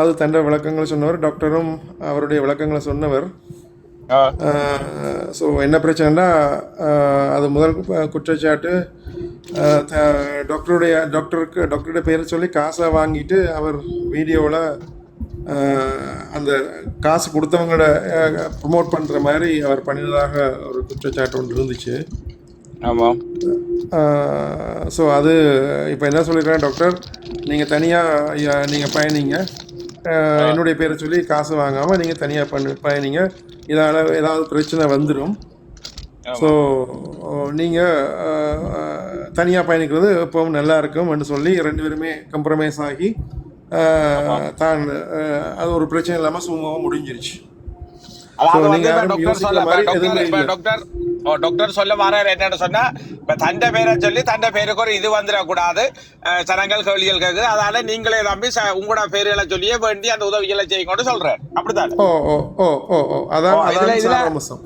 அது தண்ட விளக்கங்களை சொன்னவர் டாக்டரும் அவருடைய விளக்கங்களை சொன்னவர். ஸோ என்ன பிரச்சனைனா அது முதல் குற்றச்சாட்டு. டாக்டருடைய டாக்டருக்கு டாக்டருடைய பேரை சொல்லி காசை வாங்கிட்டு அவர் வீடியோவில் அந்த காசு கொடுத்தவங்கள ப்ரொமோட் பண்ணுற மாதிரி அவர் பண்ணினதாக ஒரு குற்றச்சாட்டு ஒன்று இருந்துச்சு. ஆமாம் ஸோ அது இப்போ என்ன சொல்லியிருக்கேன் டாக்டர் நீங்கள் தனியாக நீங்கள் பயணிங்க. என்னுடைய பேரை சொல்லி காசு வாங்காமல் நீங்கள் தனியாக பண்ணு பயணிங்க. இதால் ஏதாவது பிரச்சனை வந்துடும் ஸோ நீங்கள் தனியாக பயணிக்கிறது எப்பவும் நல்லா இருக்கும்னு சொல்லி ரெண்டு பேருமே கம்ப்ரமைஸ் ஆகி தான் அது ஒரு பிரச்சனை இல்லாமல் சுமூகமாக முடிஞ்சிருச்சு. அதாவது So, வந்து நீங்க இப்ப யாரும் யோசிக்கிற மாதிரி எதுவுமே இல்லை. டாக்டர் ஓ டாக்டர் சொல்ல வராரு என்னன்னு சொன்னா இப்ப தண்ட பேரை சொல்லி தண்ட பேருக்கு ஒரு இது வந்துடக்கூடாது. ஜனங்கள் கேள்விகள் கேக்குது. அதனால நீங்களே தம்பி ச- உங்களோட பேர்களை சொல்லியே வேண்டி அந்த உதவிகளை செய்யுங்கன்னு சொல்றேன் அப்படித்தானே? ஓ ஓ ஓ ஓ ஓ. அதான் ஓ, இதுல- அதான் இதுல- சாராம்சம்.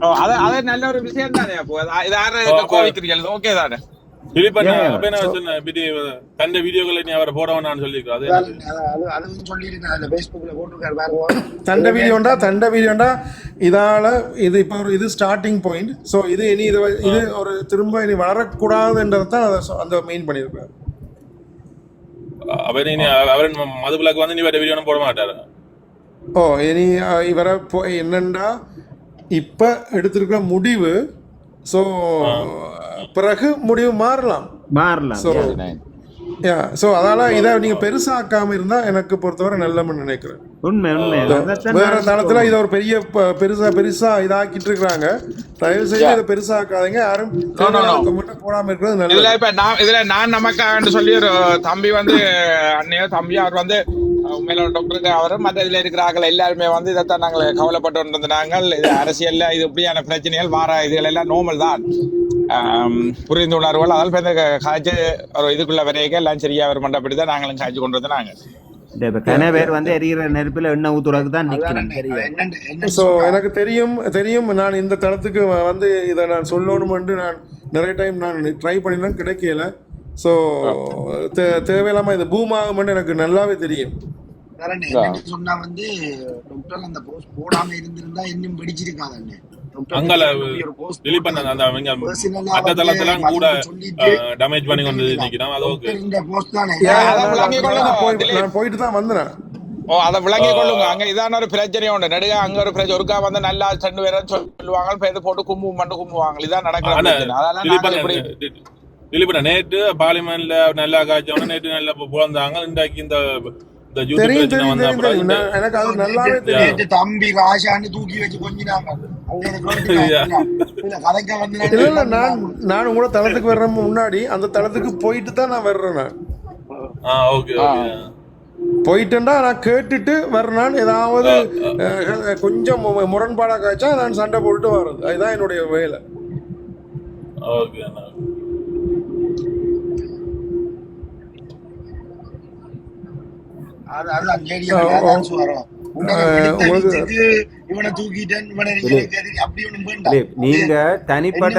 ஓ அது அது நல்ல ஒரு விஷயம் தானே அப்போ. இது யாரு கோவிக்கிறீர்கள் ஓகே தானே? தந்த வீடியோக்களை நீ அவரை போட வேணாம்னு? அது அதுவும் ஃபேஸ்புக்கில் போட்டிருக்காரு பாருங்க தண்ட வீடியோண்டா தண்ட வீடியோண்டா இதால இது இப்போ ஒரு இது ஸ்டார்டிங் பாயிண்ட் ஸோ இது இனி இது இது ஒரு திரும்ப இனி வளரக்கூடாதுன்றது தான் அதை அந்த மெயின் பண்ணியிருக்காரு. அவர் இனி அவர் மது பிளாக் வந்து நீ வேற வீடியோ போட மாட்டாரு. ஓ இனி இவரை போ என்னண்டா இப்போ எடுத்திருக்கிற முடிவு ஸோ பிறகு முடிவு மாறலாம். மாறலாம். ஸோ யா ஸோ அதனால் இதை நீங்கள் பெருசாக்காமல் இருந்தால் எனக்கு பொறுத்தவரை நல்லம்னு நினைக்கிறேன். உண்மை உண்மை. வேற தளத்துல இதை ஒரு பெரிய பெருசா பெருசா இதாக்கிட்டு இருக்காங்க தயவு செய்து இதை பெருசாக்காதீங்க. யாரும் மட்டும் போடாம இருக்கிறது இதுல இப்ப நான் இதுல நான் நமக்காக சொல்லி ஒரு தம்பி வந்து அண்ணையோ தம்பி அவர் வந்து உண்மையில டாக்டருக்கு அவரும் மற்ற இதுல இருக்கிறார்கள் எல்லாருமே வந்து இதைத்தான் நாங்கள் கவலைப்பட்டு கொண்டிருந்தாங்க இது அரசியல்ல இது இப்படியான பிரச்சனைகள் வார இதுகள் எல்லாம் நோமல் தான். புரிந்துணர்வுகள் அதால் இந்த காய்ச்சி ஒரு இதுக்குள்ள வரைக்கும் எல்லாம் சரியா வர மாட்டேன் அப்படிதான் நாங்களும் காய்ச்சி கொண்டு வந்து நாங்க. இந்த இப்ப கன பேர் வந்து எரிகிற நெருப்புல எண்ணெய் ஊத்துறதுக்கு தான் நிக்கிறேன். அது சரியா? என்னன்னு என்ன ஸோ எனக்கு தெரியும் தெரியும் நான் இந்த தளத்துக்கு வந்து இதை நான் சொல்லணுமென்று நான் நிறைய டைம் நான் ட்ரை பண்ணினேன் கிடைக்கல. ஸோ தேவையில்லாம இது பூம் ஆகும்னு எனக்கு நல்லாவே தெரியும். சொன்னா வந்து டாக்டர் அந்த போஸ்ட் போடாம இருந்திருந்தா இன்னும் அங்கால பண்ண அந்த அவங்க கூட டேமேஜ் பண்ணி கொண்டு அது ஓகே இந்த போஸ்ட் தானே? போயிட்டு தான் வந்தேன். ஓ அதை விளங்கி கொள்ளுங்க. அங்க இதான ஒரு பிரச்சனை உண்டு. நடுக அங்க ஒரு பிரச்சனை. ஒருக்கா வந்து நல்லா செண்டு வேற சொல்லுவாங்க போட்டு கும்பு மண்டு கும்புவாங்க. இதான் நடக்கிற ஆனா பிரச்சனை. அதெல்லாம் நாங்கள் இப்படி திலீபண்ண நேற்று பார்லிமெண்ட்ல நல்லா காய்ச்சவன நேற்று நல்லா பிறந்தாங்க இன்றைக்கு இந்த தம்பி ராஜான்னு தூக்கி வச்சு கொஞ்சினாங்க. நான் நான் உங்களோட தளத்துக்கு வர்ற முன்னாடி அந்த தளத்துக்கு போயிட்டு தான் நான் வர்றேன் நான். ஆ ஓகே ஓகே. போயிட்டேன்டா நான் கேட்டுட்டு வர்றேன் ஏதாவது கொஞ்சம் முரண்பாடா காய்ச்சா நான் சண்டை போட்டுட்டு வர்றது அதுதான் என்னுடைய வேலை. நீங்க நீங்க தனிப்பட்ட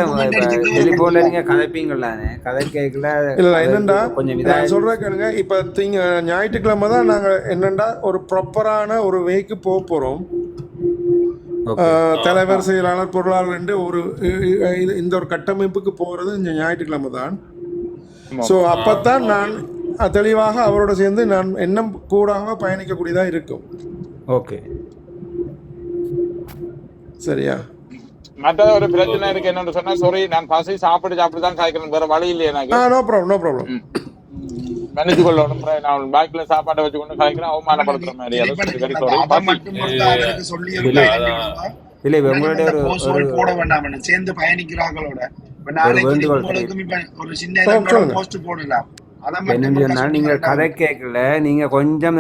டெலிபோன்ல. நீங்க கதைப்பீங்களானே கதை கேட்கல இல்ல என்னண்டா? கொஞ்சம் நான் இதா சொல்றேன் கேளுங்க. இப்ப திங்க ஞாயிற்றுக்கிழமை தான் நாங்க என்னண்டா ஒரு ப்ராப்பரான ஒரு வேக்கு போக போறோம். தலைவர் செயலாளர் பொருளாளர் என்று ஒரு இந்த ஒரு கட்டமைப்புக்கு போறது இந்த ஞாயிற்றுக்கிழமை தான். ஸோ அப்பத்தான் நான் தெளிவாக அவரோட சேர்ந்து நான் எண்ணம் கூடாக பயணிக்கக்கூடியதா இருக்கும். ஓகே. சரியா? மற்ற ஒரு பிரச்சனை இருக்கு என்னன்னு சொன்னா சாரி நான் பசி சாப்பிட்டு சாப்பிட்டு தான் காய்க்கிறேன் வேற வழி இல்லை எனக்கு. ஆ நோ ப்ராப்ளம் நோ ப்ராப்ளம் மன்னிச்சு கொள்ளணும் நான் பேக்ல சாப்பாட்டை வச்சு கொண்டு காய்க்கிறேன் அவமானப்படுத்துற மாதிரி. இல்ல, உங்களுடைய ஒரு போட வேண்டாம். என்ன, சேர்ந்து இப்ப ஒரு சின்ன post போடலாம். என்னன்னு மட்டும் சொன்னா சொல்லி நீங்க வேண்டாம். கதை கேட்கல நீங்க கொஞ்சம்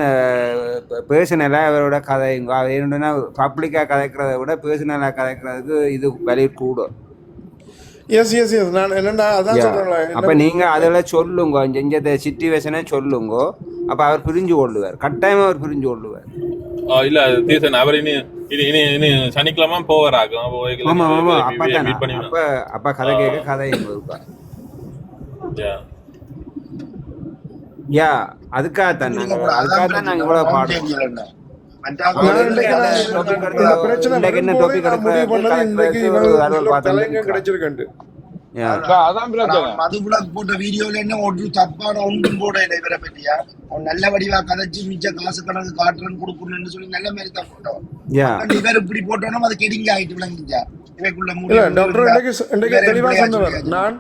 பேர்சனலா அவரோட கதைங்க அது என்னன்னா பப்ளிக்கா கதைக்கிறத விட பேர்சனலா கதைக்கிறதுக்கு இது வலி கூடும் எஸ் எஸ் எஸ் நான் என்னன்னா அதான். சொல்றேன் அப்ப நீங்க அதில் சொல்லுங்க. இந்த சிச்சுவேஷனை சொல்லுங்க. அப்ப அவர் புரிஞ்சு கொள்ளுவார். கட்டாயமா அவர் புரிஞ்சு கொள்ளுவார். இல்ல தீசன் அவர் இனி இனி இனி இனி சனிக்கிழமை மீட் பண்ணி அப்ப அப்ப கதை கேட்க கதை யா அதுக்காகத்தான் நாங்கள் அதுக்காகத்தான் நாங்கள் இவ்வளோ பாடுறோம். நான் இன்றைக்கு நான் இந்த பிரச்சனை இன்றைக்கு என்ன வரும்போதே topic நான் முடிவு பண்ணது இன்றைக்கு எடுக்கிறது? இவங்களுக்கு அருள் நல்ல பார்த்தா தலைங்க இருக்கலாம். கிடைச்சிருக்கண்டு. யா. அதான் அதான் பிரச்சனை. மது விளக்கு போட்ட வீடியோல என்ன ஒரு தப்பான ஒன்றும் போட இவரை பற்றியா நல்ல வடிவா கதைச்சு மிச்ச காசு கணக்கு காட்டுறேன்னு கொடுக்கணும்னு சொல்லி நல்ல மாதிரி தான் போட்டோம். யா. இவர் இப்படி போட்டோம்னா அது கெடிங்க ஆயிட்டு விளங்கிச்சா? இவைக்குள்ள இல்ல டாக்டர் முடிவு இன்றைக்கு இன்றைக்கு வேற தெளிவா எப்படியா சொன்னவர். சொல்லியாச்சு. நான்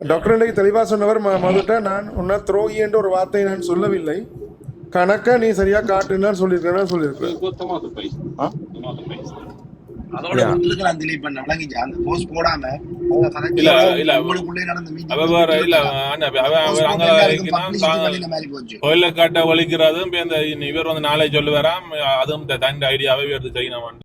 டாக்டர் இன்றைக்கு தெளிவா சொன்னவர் மதுட்ட நான் உன்ன துரோகி என்ற ஒரு வார்த்தையை நான் சொல்லவில்லை. கணக்க நீ சரியா காட்டுன்னு சொல்லியிருக்கேன் இந்த இவர் வந்து நாளை சொல்லு வராம் அதுவும் தண்ட ஐடியாவே எடுத்து செய்யணும்